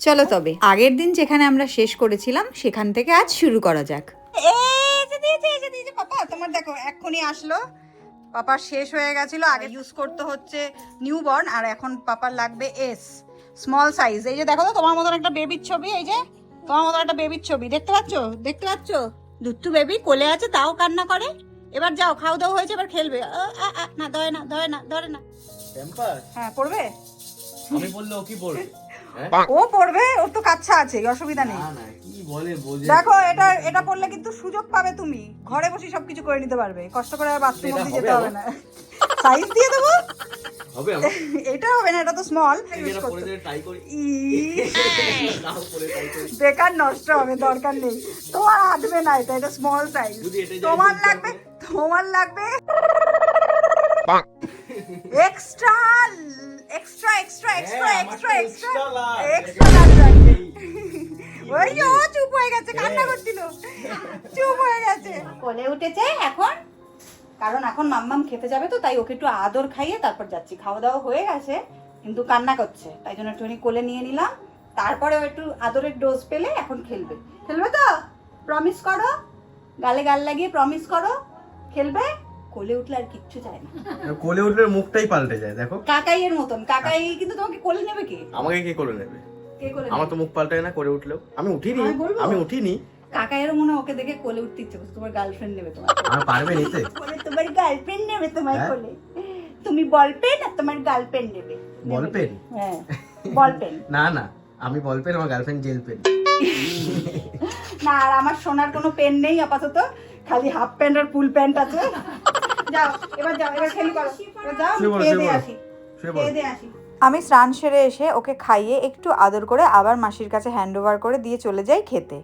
চলো তবে আগের দিন যেখানে আমরা শেষ করেছিলাম সেখান থেকে আজ শুরু করা যাক। পাপা তোমার দেখো এক্ষুনি আসলো। পাপার শেষ হয়ে গেছিল আগে ইউজ করতে হচ্ছে নিউ বর্ন আর এখন পাপার লাগবে এস স্মল সাইজ এই যে দেখো তো তোমার মতন একটা বেবির ছবি এই যে তোমার মতন একটা বেবির ছবি। দেখতে পাচ্ছো? দেখতে পাচ্ছো? দুট্টু বেবি কোলে আছে তাও কান্না করে। এবার যাও খাও দাও হয়েছে এবার খেলবে। না দয় না ধরে না ধরে না। হ্যাঁ পড়বে? আমি বললে ও কি পড়বে? ও পড়বে ওর তো কাচ্ছা আছে অসুবিধা নেই। না না কি বলে বোঝে দেখো এটা এটা পড়লে কিন্তু সুযোগ পাবে তুমি। ঘরে বসে সবকিছু করে নিতে পারবে। কষ্ট করে আর বাথরুম অব্দি হবে যেতে হবে না। সাইজ দিয়ে দেবো? হবে এটা হবে না এটা তো স্মল বেকার নষ্ট হবে দরকার নেই। তোমার আটবে না এটা এটা স্মল সাইজ তোমার লাগবে। তোমার লাগবে। Extra extra extra extra extra extra extra লাগবে ওই যে ও চুপ হয়ে গেছে কান্না হ্যাঁ। করছিল। চুপ হয়ে গেছে। কোলে উঠেছে এখন। কারণ এখন মাম্মাম খেতে যাবে তো তাই ওকে একটু আদর খাইয়ে তারপর যাচ্ছি। খাওয়া দাওয়া হয়ে গেছে কিন্তু কান্না করছে। তাই জন্য একটুখানি কোলে নিয়ে নিলাম। তারপরে একটু আদরের ডোজ পেলে এখন খেলবে। খেলবে তো? প্রমিস করো? গালে গাল লাগিয়ে প্রমিস করো? খেলবে? কোলে উঠলে আর কিচ্ছু চায় না। কোলে উঠলে মুখটাই পাল্টে যায় দেখো। কাকাইয়ের মতন। কাকাই কিন্তু তোমাকে কোলে নেবে কে? আমাকে কে করে নেবে? কে কোলে আমার তো মুখ পাল্টায় না করে উঠলেও। আমি উঠিনি আমি উঠিনি। কাকাইয়েরও মনে হয় ওকে দেখে কোলে উঠতে ইচ্ছে করছে তোমার গার্লফ্রেন্ড নেবে তোমার আর পারবে নিতে তোমার গার্লফ্রেন্ড নেবে তোমার হ্যাঁ? কোলে। তুমি বল পেন আর তোমার গার্লফ্রেন্ড নেবে। বল। নেবে। পেন? হ্যাঁ বল পেন না না আমি বল পেন আমার গার্লফ্রেন্ড জেল পেন না আর আমার সোনার কোনো পেন নেই আপাতত। খালি হাফ প্যান্ট আর ফুল প্যান্ট আছে। যাও এবার যাও এবার খেলি করো। এবার যাও শুয়ে খেয়ে দিয়ে আসি খেয়ে দিয়ে আসি। আমি স্নান সেরে এসে ওকে খাইয়ে একটু আদর করে আবার মাসির কাছে হ্যান্ড ওভার করে দিয়ে চলে যাই খেতে।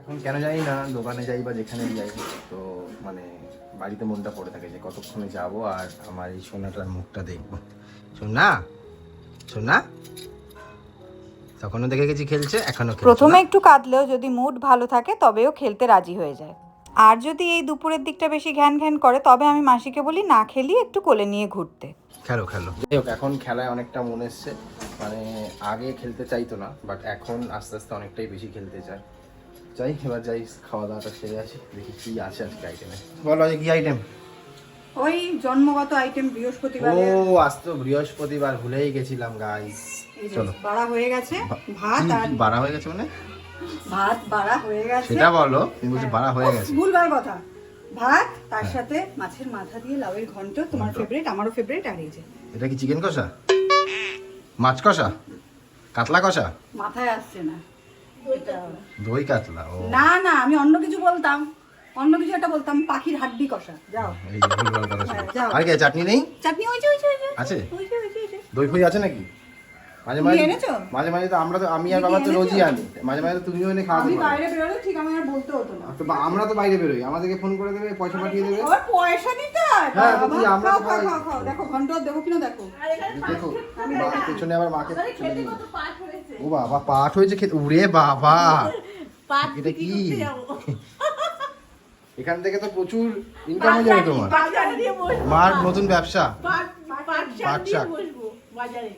এখন কেন জানি না দোকানে যাই বা যেখানে যাই তো মানে বাড়িতে মনটা পড়ে থাকে যে কতক্ষণে যাব আর আমার এই সোনাটার মুখটা দেখব। সোনা সোনা তখনও দেখে গেছি খেলছে এখনও প্রথমে একটু কাঁদলেও যদি মুড ভালো থাকে তবেও খেলতে রাজি হয়ে যায়। আর যদি এই দুপুরের দিকটা বেশি ঘ্যান ঘ্যান করে তবে আমি মাসিকে বলি না খেলি একটু কোলে নিয়ে ঘুরতে। খেলো খেলো। যাই হোক এখন খেলায় অনেকটা মন এসছে। মানে আগে খেলতে চাইতো না বাট এখন আস্তে আস্তে অনেকটাই বেশি খেলতে চায়। যাই এবার যাই খাওয়া দাওয়াটা সেরে আসি দেখি কি আছে আজকে আইটেমে বলো আজকে কি আইটেম ওই জন্মগত আইটেম ও বৃহস্পতিবারে আজ তো বৃহস্পতিবার ভুলেই গেছিলাম গাইস চলো। বাড়া হয়ে গেছে। ভাত আর বাড়া হয়ে গেছে মানে? ভাত বাড়া হয়ে গেছে। সেটা বলো তুমি বলছো বাড়া হয়ে গেছে। ভুলবার কথা। ভাত তার সাথে মাছের মাথা দিয়ে লাউয়ের ঘন্ট তোমার ফেভারিট আমারও ফেভারিট আর এই যে। এটা কি চিকেন কষা? মাছ কষা? কাতলা কষা? মাথায় আসছে না। দই কাতলা ও। না না আমি অন্য কিছু বলতাম। অন্য কিছু একটা বলতাম পাখির হাড্ডি কষা। যাও। হ্যাঁ। আর কি চাটনি নেই? চাটনি ওই যে ওই যে আছে? দই ফই আছে নাকি? মাঝে মাঝে মাঝে মাঝে তো আমরা তো আমি আর বাবা তো রোজই আনি। মাঝে মাঝে তো তুমিও এনে খাওয়াতে আমি বাইরে বেরোলে ঠিক আমি আর বলতে হতো না। তো আমরা তো বাইরে বেরোই। আমাদেরকে ফোন করে দেবে পয়সা পাঠিয়ে দেবে। আবার পয়সা দিতে হ্যাঁ, আমরা খাও দেখো ঘন্ট দেবো কিনা দেখো। দেখো পেছনে আবার মাকে। ও বাবা পাঠ হয়েছে খেতে। উড়ে বাবা। এটা কি এখান থেকে তো প্রচুর ইনকাম হয়ে যাবে তোমার। মার নতুন ব্যবসা। পাট শাক বসবো বাজারে।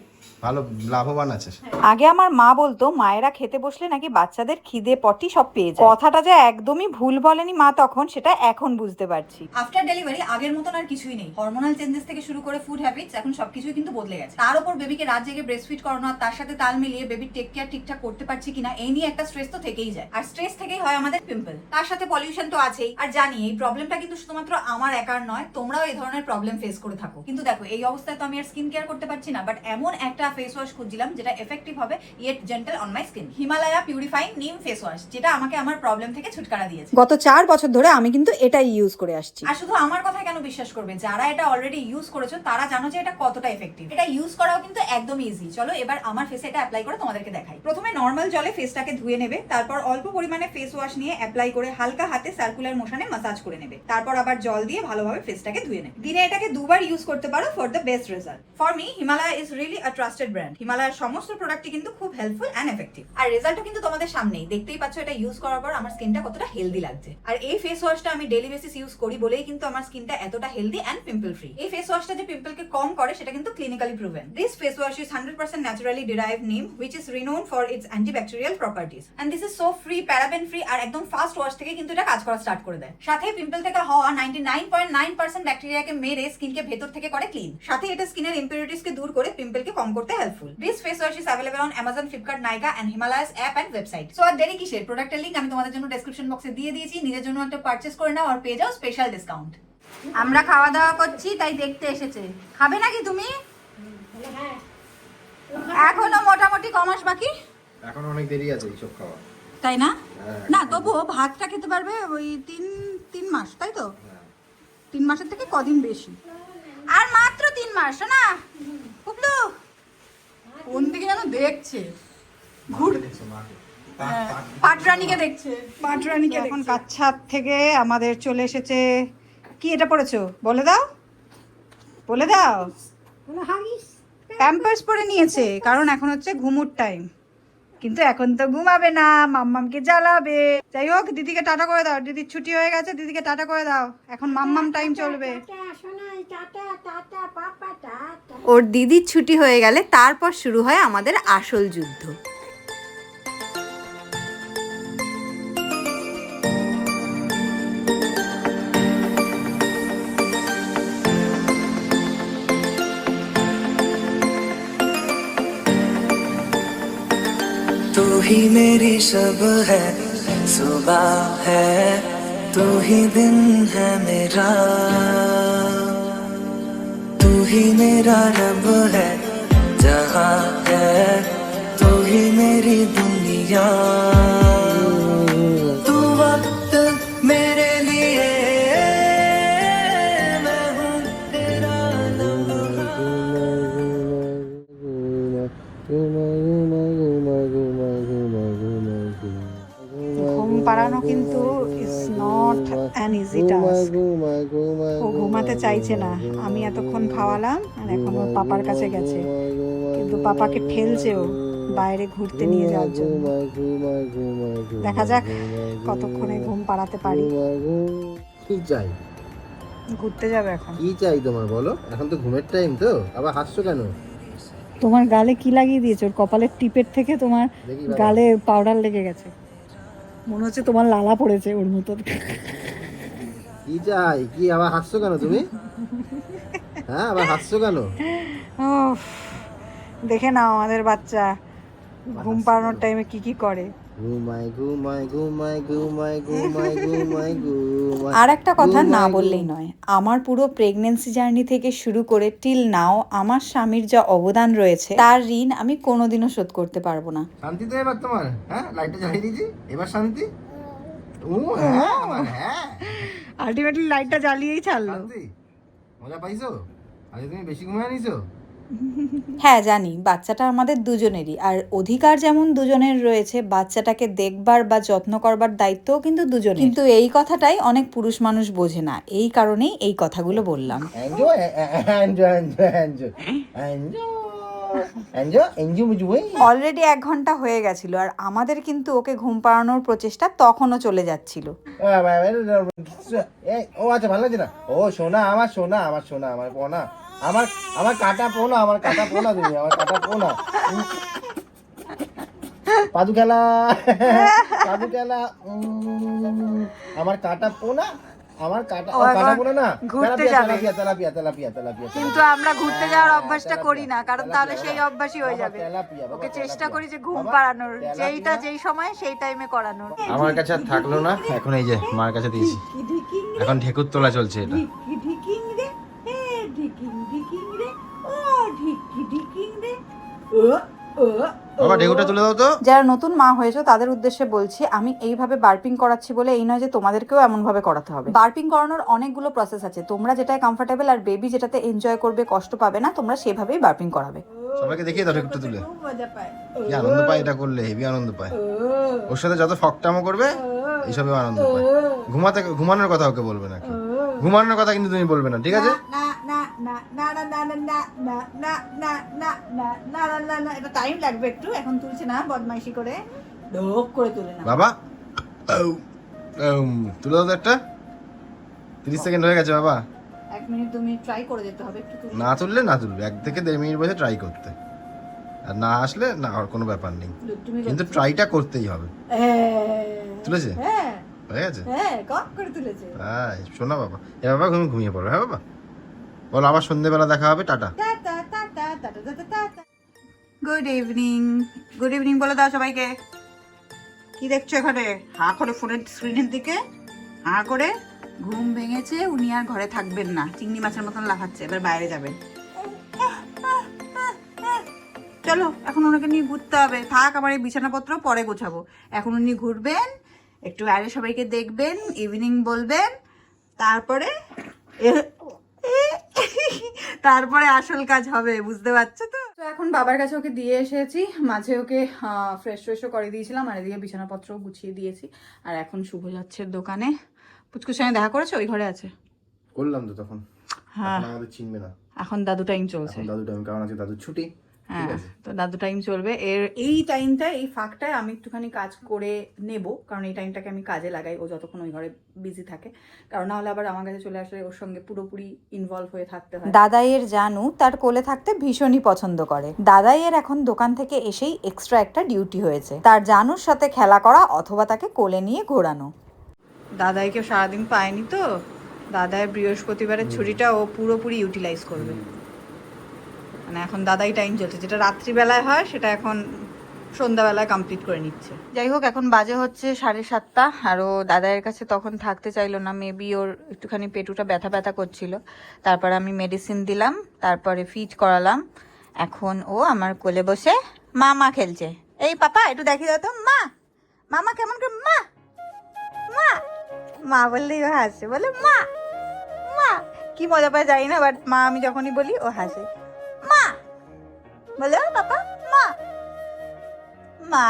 ভালো লাভবান আছে আগে আমার মা বলতো মায়েরা খেতে বসলে নাকি বাচ্চাদের খিদে পটি সব পেয়ে যায়। কথাটা যে একদমই ভুল বলেনি মা তখন সেটা এখন বুঝতে পারছি। আফটার ডেলিভারি আগের মতন আর কিছুই নেই। হরমোনাল চেঞ্জেস থেকে শুরু করে ফুড হ্যাবিটস এখন সবকিছুই কিন্তু বদলে গেছে। তার উপর বেবিকে রাত জেগে ব্রেস্ট ফিট করানো আর তার সাথে তাল মিলিয়ে বেবির টেক কেয়ার ঠিকঠাক করতে পারছি কিনা এই নিয়ে একটা স্ট্রেস তো থেকেই যায়। আর স্ট্রেস থেকেই হয় আমাদের পিম্পল তার সাথে পলিউশন তো আছেই। আর জানি এই প্রবলেমটা কিন্তু শুধুমাত্র আমার একার নয় তোমরাও এই ধরনের প্রবলেম ফেস করে থাকো। কিন্তু দেখো এই অবস্থায় তো আমি আর স্কিন কেয়ার করতে পারছি না বাট এমন একটা ফেস ওয়াশ খুঁজছিলাম যেটা এফেক্টিভ হবে yet gentle on my skin Himalaya purifying neem face wash যেটা আমাকে আমার প্রবলেম থেকে ছুটকারা দিয়েছে। গত চার বছর ধরে আমি কিন্তু এটাই ইউজ করে আসছি। আর শুধু আমার কথা কেন বিশ্বাস করবে? যারা এটা অলরেডি ইউজ করেছ তারা জানো যে এটা কতটা এফেক্টিভ এটা ইউজ করাও কিন্তু একদম ইজি চলো এবার আমার ফেসে এটা অ্যাপ্লাই করে তোমাদেরকে দেখাই। প্রথমে নর্মাল জলে ফেসটাকে ধুয়ে নেবে তারপর অল্প পরিমাণে ফেস ওয়াশ নিয়ে অ্যাপ্লাই করে হালকা হাতে সার্কুলার মোশনে মাসাজ করে নেবে। তারপর আবার জল দিয়ে ভালোভাবে ফেসটাকে ধুয়ে নেবে। দিনে এটাকে দুবার ইউজ করতে পারো for the best result for me Himalaya is really a trusted brand হিমালয়ের সমস্ত প্রোডাক্টই কিন্তু খুব হেল্পফুল অ্যান্ড এফেক্টিভ আর রেজাল্টও কিন্তু তোমাদের সামনেই। দেখতেই পাচ্ছ এটা ইউজ করার পর আমার স্কিনটা কতটা হেলদি লাগছে। আর এই ফেস ওয়াশটা আমি ডেলি বেসিস ইউজ করি বলেই কিন্তু আমার স্কিনটা এতটা হেলদি অ্যান্ড পিম্পল ফ্রি এই ফেস ওয়াশটা যে পিম্পলকে কম করে, সেটা কিন্তু clinically proven this face wash is hundred percent naturally derive neem which is renowned for its antibacterial properties and this is soap free paraben free আর একদম ফাস্ট ওয়াশ থেকে কিন্তু এটা কাজ করা স্টার্ট করে দেয়। সাথে পিম্পল থেকে হওয়া ninety nine point nine percent ব্যাকটেরিয়াকে মেরে স্কিনকে ভেতর থেকে করে ক্লিন সাথে এটা স্কিনের ইম্পিউরিটিস কে দূর করে পিম্পলকে কম করতে helpful this face wash is available on Amazon Flipkart Nykaa and Himalaya's app and website so আর দেরি কিসের? প্রোডাক্টের লিংক আমি তোমাদের জন্য ডেসক্রিপশন বক্সে দিয়ে দিয়েছি। নিজের জন্য একটা পারচেস করে নাও আর পেয়ে যাও স্পেশাল ডিসকাউন্ট আমরা খাওয়া দাওয়া করছি তাই দেখতে এসেছে। খাবে নাকি তুমি? এখনও মোটামুটি কমাস বাকি? এখন অনেক দেরি আছে এইসব খাওয়া। তাই না? হ্যাঁ। না তবুও ভাতটা খেতে পারবে ওই তিন তিন মাস তাই তো? তিন মাসের থেকে কদিন বেশি? আর মাত্র তিন মাস না কুবলু কোন দিকে যেন দেখছে? পাটরানিকে দেখছে। পাটরানিকে এখন কাচ্ছাদ থেকে আমাদের চলে এসেছে। কি এটা পড়েছো? বলে দাও। বলে দাও। প্যাম্পার্স পরে নিয়েছে কারণ এখন হচ্ছে ঘুমুর টাইম কিন্তু এখন তো ঘুমাবে না মাম্মামকে জ্বালাবে। যাই হোক দিদিকে টাটা করে দাও। দিদির ছুটি হয়ে গেছে দিদিকে টাটা করে দাও। এখন মাম্মাম টাইম চলবে। ওর দিদির ছুটি হয়ে গেলে তারপর শুরু হয় আমাদের আসল যুদ্ধ। ही मेरी शब है, सुबह है, तू ही दिन है मेरा। तू ही मेरा रब है, जहाँ है, तू ही मेरी दुनिया। ঘুমাতে চাইছে না। আমি এতক্ষণ খাওয়ালাম আর এখন ওর পাপার কাছে গেছে। কিন্তু পাপাকে ঠেলছে ও বাইরে ঘুরতে নিয়ে যাওয়ার জন্য। দেখা যাক কতক্ষণে ঘুম পাড়াতে পারি। কি চাই? ঘুরতে যাবে এখন। কি চাই তোমার বলো? এখন তো ঘুমের টাইম তো। আবার হাসছো কেন? তোমার গালে কি লাগিয়ে দিয়েছে? ওর কপালের টিপের থেকে তোমার গালে পাউডার লেগে গেছে। মনে হচ্ছে তোমার লালা পড়েছে ওর মতন। কি চাই? কি আবার হাসছো কেন তুমি? হ্যাঁ আবার হাসছো কেন? দেখে নাও আমাদের বাচ্চা। ঘুম পাড়ানোর টাইমে কি কি করে? আর একটা কথা না বললেই নয় আমার পুরো প্রেগনেন্সি জার্নি থেকে শুরু করে টিল নাও আমার স্বামীর যা অবদান রয়েছে তার ঋণ আমি কোনোদিনও শোধ করতে পারব না। শান্তি তো এবার তোমার হ্যাঁ? লাইটটা জ্বালিয়ে দিয়েছি এবার শান্তি? ও হ্যাঁ আমার হ্যাঁ। আলটিমেটলি লাইটটা জ্বালিয়েই ছাড়লো। মজা পাইছো? তুমি বেশি ঘুমিয়ে নিছো? হ্যাঁ জানি বাচ্চাটা আমাদের দুজনেরই। আর অধিকার যেমন দুজনের রয়েছে বাচ্চাটাকে দেখবার বা যত্ন করবার দায়িত্বও কিন্তু দুজনের। কিন্তু এই কথাটাই অনেক পুরুষ মানুষ বোঝে না। এই কারণেই এই কথাগুলো বললাম। অলরেডি এক ঘণ্টা হয়ে গেছিল আর আমাদের কিন্তু ওকে ঘুম পাড়ানোর প্রচেষ্টা তখনও চলে যাচ্ছিল। ও আচ্ছা ভালো লাগছে না? ও সোনা আমার সোনা আমার সোনা আমার পোনা। আমার আমার কাটা পোনা আমার কাটা পোনা তুমি আমার কাটা পোনা। পাদু খেলা পাদু খেলা আমার কাটা পোনা আমার কাটা না ঘুরতে যাবে। তেলাপিয়া তেলাপিয়া তেলাপিয়া তেলাপিয়া কিন্তু আমরা ঘুরতে যাওয়ার অভ্যাসটা করি না কারণ তাহলে সেই অভ্যাসই হয়ে যাবে। ওকে চেষ্টা করি যে ঘুম পাড়ানোর যেইটা যেই সময় সেই টাইমে করানোর। আমার কাছে আর থাকল না এখন এই যে মার কাছে দিয়েছি। এখন ঢেকুর তোলা চলছে এটা। ঢিকিং রে এ ঢিকিং ঢিকিং রে ও ঢিকি ঢিকিং রে। ও বাবা তুলে দাও তো। যারা নতুন মা হয়েছে তাদের উদ্দেশ্যে বলছি আমি এইভাবে বার্পিং করাচ্ছি বলে এই নয় যে তোমাদেরকেও এমন ভাবে করাতে হবে। বার্পিং করানোর অনেকগুলো প্রসেস আছে। তোমরা যেটায় কমফোর্টেবল আর বেবি যেটাতে এনজয় করবে কষ্ট পাবে না তোমরা সেভাবেই বার্পিং করাবে। সবাইকে দেখিয়ে দাও তুলে। মজা কি আনন্দ পায় এটা করলে হেভি আনন্দ পায়। ওর সাথে যত ফকটামো করবে এইসবেও আনন্দ পায়। ঘুমাতে ঘুমানোর কথা ওকে বলবে না কেউ। ঘুমানোর কথা কিন্তু তুমি বলবে না ঠিক আছে এটা টাইম লাগবে একটু এখন তুলছে না বদমাইশি করে বাবা তুলে দাও একটা তিরিশ সেকেন্ড হয়ে গেছে বাবা এক মিনিট তুমি ট্রাই করে যেতে হবে একটু না তুললে না তুলবে এক থেকে দেড় মিনিট বসে ট্রাই করতে আর না আসলে না আর কোনো ব্যাপার নেই কিন্তু ট্রাইটা করতেই হবে তুলেছে হ্যাঁ হয়ে গেছে হ্যাঁ কক করে তুলেছে। শোনা বাবা এ বাবা ঘুমিয়ে ঘুমিয়ে পড়ো হ্যাঁ বাবা? বলো আবার সন্ধেবেলা দেখা হবে tata. Good evening good evening বলে দাও সবাইকে। কি দেখছ এখানে? হা করে ফোনের স্ক্রিনের দিকে। হা করে ঘুম ভেঙেছে উনি আর ঘরে থাকবেন না। চিংড়ি মাছের মতন লাফাচ্ছে এবার বাইরে যাবেন। চলো এখন ওনাকে নিয়ে ঘুরতে হবে। থাক আমার এই বিছানাপত্র পরে গোছাবো। এখন উনি ঘুরবেন একটু বাইরে সবাইকে দেখবেন ইভিনিং বলবেন তারপরে তারপরে আসল কাজ হবে বুঝতে পারছ তো? তো এখন বাবার কাছে ওকে দিয়ে এসেছি মাঝে ওকে ফ্রেশ ফ্রেশও করে দিয়েছিলাম আর এদিকে বিছানাপত্রও গুছিয়ে দিয়েছি। আর এখন শুভ যাচ্ছে দোকানে। পুচকুর সঙ্গে দেখা করেছ? ওই ঘরে আছে? করলাম তো তখন। হ্যাঁ। এখন আমাদের চিনবে না। এখন দাদু টাইম চলছে। এখন দাদু টাইম কারণ আছে দাদুর ছুটি। হ্যাঁ তো দাদু টাইম চলবে। এর এই টাইমটা এই ফাঁকটায় আমি একটুখানি কাজ করে নেব কারণ এই টাইমটাকে আমি কাজে লাগাই ও যতক্ষণ ওই ঘরে বিজি থাকে। কারণ নাহলে আবার আমার কাছে চলে আসলে ওর সঙ্গে পুরোপুরি ইনভলভ হয়ে থাকতে হয়। দাদাইয়ের জানু তার কোলে থাকতে ভীষণই পছন্দ করে। দাদাইয়ের এখন দোকান থেকে এসেই এক্সট্রা একটা ডিউটি হয়েছে। তার জানুর সাথে খেলা করা অথবা তাকে কোলে নিয়ে ঘোরানো। দাদাইকে সারাদিন পায়নি তো। দাদাই বৃহস্পতিবারের ছুটিটা ও পুরোপুরি ইউটিলাইজ করবে। মানে এখন দাদাই টাইম চলছে। যেটা রাত্রিবেলায় হয়, সেটা এখন সন্ধ্যাবেলায় কমপ্লিট করে নিচ্ছে। যাই হোক, এখন বাজে হচ্ছে সাড়ে সাতটা আর ও দাদাইয়ের কাছে তখন থাকতে চাইলো না। মেবি ওর একটুখানি পেটুটা ব্যথা ব্যথা করছিল। তারপর আমি মেডিসিন দিলাম, তারপরে ফিট করালাম। এখন ও আমার কোলে বসে মা মা খেলছে। এই পাপা, একটু দেখি দাও তো। মা, মামা কেমন করে, মা মা মা বললেই ও হাসে। বলে, মা মা, কি মজা পায় জানি না বাট মা আমি যখনই বলি, ও হাসে। বলে "ও পাপা মা মা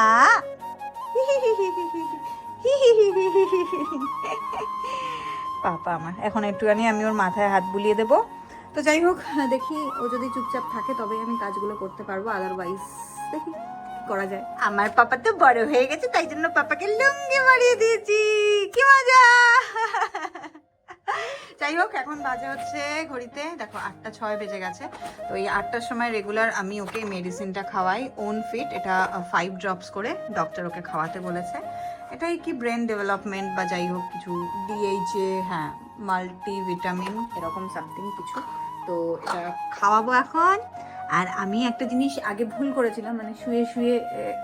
পাপা আমার এখন একটুখানি আমি ওর মাথায় হাত বুলিয়ে দেবো তো যাই হোক দেখি ও যদি চুপচাপ থাকে তবে আমি কাজগুলো করতে পারব আদারওয়াইজ দেখি করা যায় আমার পাপা তো বড় হয়ে গেছে তাই জন্য পাপাকে লুঙ্গি মারিয়ে দিয়েছি কি মজা যাই হোক, এখন বাজে হচ্ছে ঘড়িতে, দেখো আটটা ছয় বেজে গেছে। তো এই আটটার সময় রেগুলার আমি ওকে মেডিসিনটা খাওয়াই ওন ফিট এটা ফাইভ ড্রপস করে ডক্টর ওকে খাওয়াতে বলেছে। এটাই কি ব্রেন ডেভেলপমেন্ট বা যাই হোক কিছু ডিএইচএ হ্যাঁ মাল্টিভিটামিন এরকম সামথিং কিছু। তো এটা খাওয়াবো এখন। আর আমি একটা জিনিস আগে ভুল করেছিলাম মানে শুয়ে শুয়ে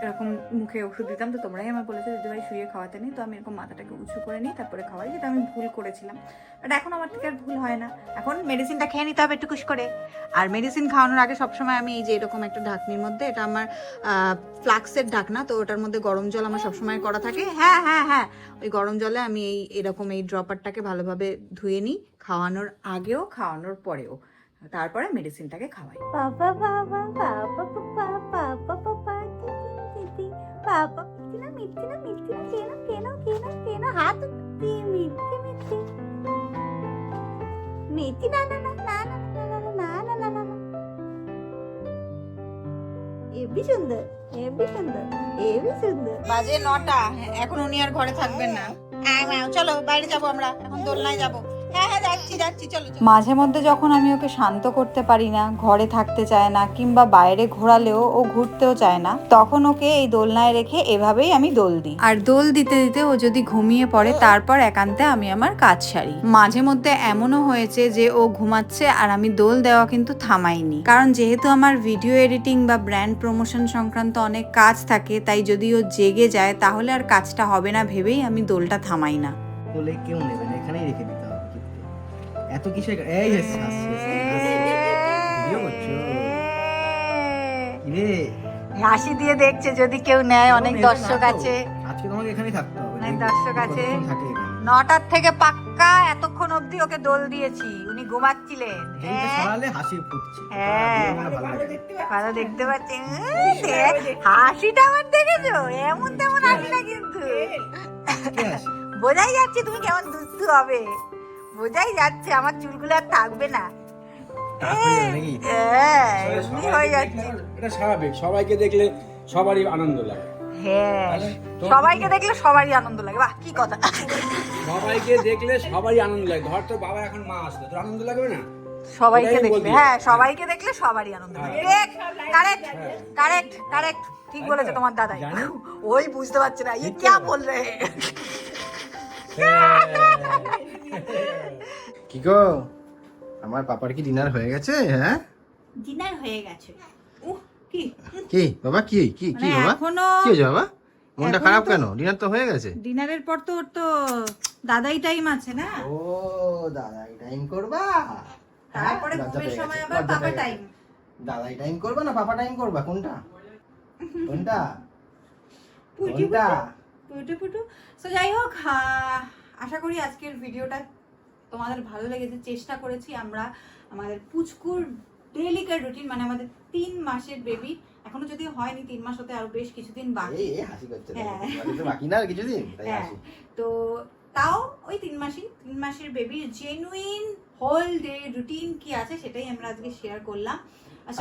এরকম মুখে ওষুধ দিতাম তো তোমরাই আমার বলেছ দিদি ভাই শুয়ে খাওয়াতে নেই। তো আমি এরকম মাথাটাকে উঁচু করে নিই তারপরে খাওয়াই, যেটা আমি ভুল করেছিলাম। বাট এখন আমার থেকে আর ভুল হয় না। এখন মেডিসিনটা খেয়ে নিতে হবে টুকুস করে। আর মেডিসিন খাওয়ানোর আগে সবসময় আমি এই যে এরকম একটা ঢাকনির মধ্যে, এটা আমার ফ্লাক্সের ঢাকনা, তো ওটার মধ্যে গরম জল আমার সবসময় করা থাকে। হ্যাঁ হ্যাঁ হ্যাঁ ওই গরম জলে আমি এই এরকম এই ড্রপারটাকে ভালোভাবে ধুয়ে নিই, খাওয়ানোর আগেও, খাওয়ানোর পরেও। তারপরে মেডিসিনটাকে খাওয়াই কেন কেন কেন কেন হাত উঠতি মিথি মিথি মিথি না না না না না না না না না না না এবি সুন্দর এবি সুন্দর এবি সুন্দর বাজে নটা এখন উনি আর ঘরে থাকবেন না হ্যাঁ হ্যাঁ চলো বাইরে যাব আমরা এখন দোলনায় যাব মাঝে মধ্যে যখন আমি ওকে শান্ত করতে পারি না ঘরে থাকতে চায় না কিংবা বাইরে ঘোরালেও ও ঘুরতেও চায় না তখন ওকে এই দোলনায় রেখে এভাবেই আমি দোল দিই। আর দোল দিতে দিতে ও যদি ঘুমিয়ে পড়ে তারপর একান্তে আমি আমার কাজ সারি। মাঝে মধ্যে এমনও হয়েছে যে ও ঘুমাচ্ছে আর আমি দোল দেওয়া কিন্তু থামাইনি। কারণ যেহেতু আমার ভিডিও এডিটিং বা ব্র্যান্ড প্রমোশন সংক্রান্ত অনেক কাজ থাকে তাই যদি ও জেগে যায় তাহলে আর কাজটা হবে না ভেবেই আমি দোলটা থামাই না। বলে কেউ নেবে এত কিসে এই হাসি হাসি দিয়ে দেখছে যদি কেউ নেয় অনেক দর্শক আছে। আজকে তোমাকে এখানেই থাকতে হবে। অনেক দর্শক আছে। নটার থেকে পাক্কা এতক্ষণ অবধি ওকে দোল দিয়েছি। উনি ঘুমাচ্ছিলেন। হাসি ফুটছে। হ্যাঁ। ভালো দেখতে পাচ্ছেন হাসিটা আমার দেখেছ? এমন তেমন হাসি না কিন্তু। বোঝাই যাচ্ছে তুমি কেমন দুস্তু হবে। বোঝাই যাচ্ছে আমার চুলগুলো আর থাকবে না। হ্যাঁ, হ্যাঁ, এটা সবাইকে দেখলে সবারই আনন্দ লাগে। হ্যাঁ, সবাইকে দেখলে সবারই আনন্দ লাগে। বাহ কি কথা। সবাইকে দেখলে সবারই আনন্দ লাগে। ধর তোর বাবা এখন মা আসলো তোর আনন্দ লাগবে না? সবাইকে দেখলে হ্যাঁ সবাইকে দেখলে সবারই আনন্দ লাগে। কারেক্ট কারেক্ট কারেক্ট ঠিক বলেছে তোমার দাদাই। ওই বুঝতে পারছে না ইয়ে কে বল রে কি গো? আমার পাপার কি ডিনার হয়ে গেছে? হ্যাঁ? ডিনার হয়ে গেছে। উহ কি? কি? বাবা কি? কি? কি মানে বাবা? কি হয়েছে বাবা? মনটা খারাপ কেন? ডিনার তো হয়ে গেছে। ডিনারের পর তো ওর তো দাদাই টাইম আছে না? ও দাদাই টাইম করবা? তারপরে হ্যাঁ, ঘুমের সময় আবার পাপা টাইম দাদাই টাইম করবা না পাপা টাইম করবা? কোনটা? কোনটা? পুটি কোনটা? পুটু পুটু। সো যাই হোক আশা করি আজকের ভিডিওটা তোমাদের ভালো লেগেছে চেষ্টা করেছি আমরা আমাদের পুচকুর ডেলিকার রুটিন মানে আমাদের তিন মাসের বেবি এখনও যদি হয়নি তিন মাস হতে আরও বেশ কিছুদিন বাকি। হ্যাঁ। বাকি না কিছুদিন হ্যাঁ তো তাও ওই তিন মাসই তিন মাসের বেবির জেনুইন হোল ডে রুটিন কি আছে সেটাই আমরা আজকে শেয়ার করলাম।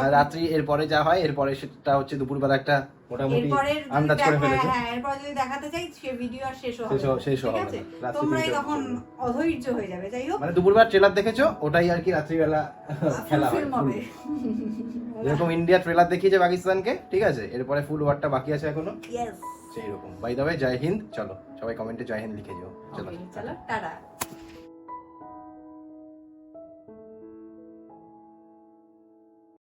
আর রাত্রি এরপরে যা হয় এরপরে সেটা হচ্ছে দুপুরবেলা একটা মোটামুটি আন্দাজ করে ফেলেছে। হ্যাঁ এরপর যদি দেখাতে চাই সে ভিডিও আর শেষ হবে শেষ হবে রাত্রি তোমরাই তখন অধৈর্য হয়ে যাবে যাই হোক। মানে দুপুরবেলা ট্রেলার দেখেছ ওটাই আর কি রাত্রিবেলা খেলা হয়। হবে। যেরকম ইন্ডিয়া ট্রেলার দেখিয়েছে পাকিস্তানকে ঠিক আছে? এরপরে ফুল ওয়ারটা বাকি আছে এখনও। সেই রকম by the way Jai Hind. চলো সবাই কমেন্টে জয় হিন্দ লিখে যাও। চলো চলো টাটা।